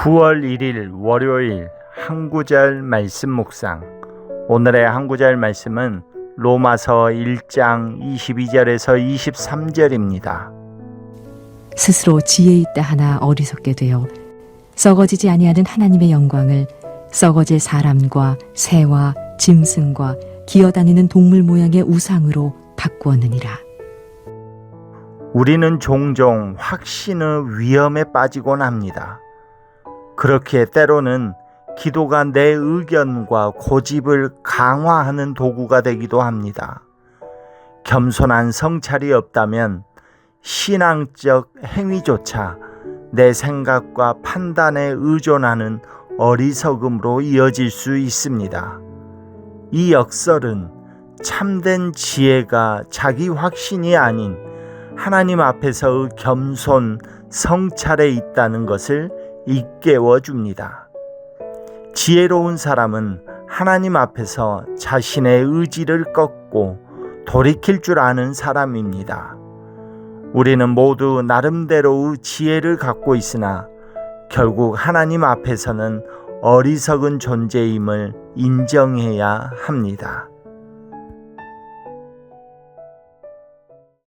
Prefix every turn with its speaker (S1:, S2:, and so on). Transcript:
S1: 9월 1일 월요일 한구절 말씀 묵상. 오늘의 한구절 말씀은 로마서 1장 22절에서 23절입니다.
S2: 스스로 지혜 있다 하나 어리석게 되어 썩어지지 아니하는 하나님의 영광을 썩어질 사람과 새와 짐승과 기어다니는 동물 모양의 우상으로 바꾸었느니라.
S1: 우리는 종종 확신의 위험에 빠지곤 합니다. 그렇게 때로는 기도가 내 의견과 고집을 강화하는 도구가 되기도 합니다. 겸손한 성찰이 없다면 신앙적 행위조차 내 생각과 판단에 의존하는 어리석음으로 이어질 수 있습니다. 이 역설은 참된 지혜가 자기 확신이 아닌 하나님 앞에서의 겸손, 성찰에 있다는 것을 일깨워 줍니다. 지혜로운 사람은 하나님 앞에서 자신의 의지를 꺾고 돌이킬 줄 아는 사람입니다. 우리는 모두 나름대로의 지혜를 갖고 있으나 결국 하나님 앞에서는 어리석은 존재임을 인정해야 합니다.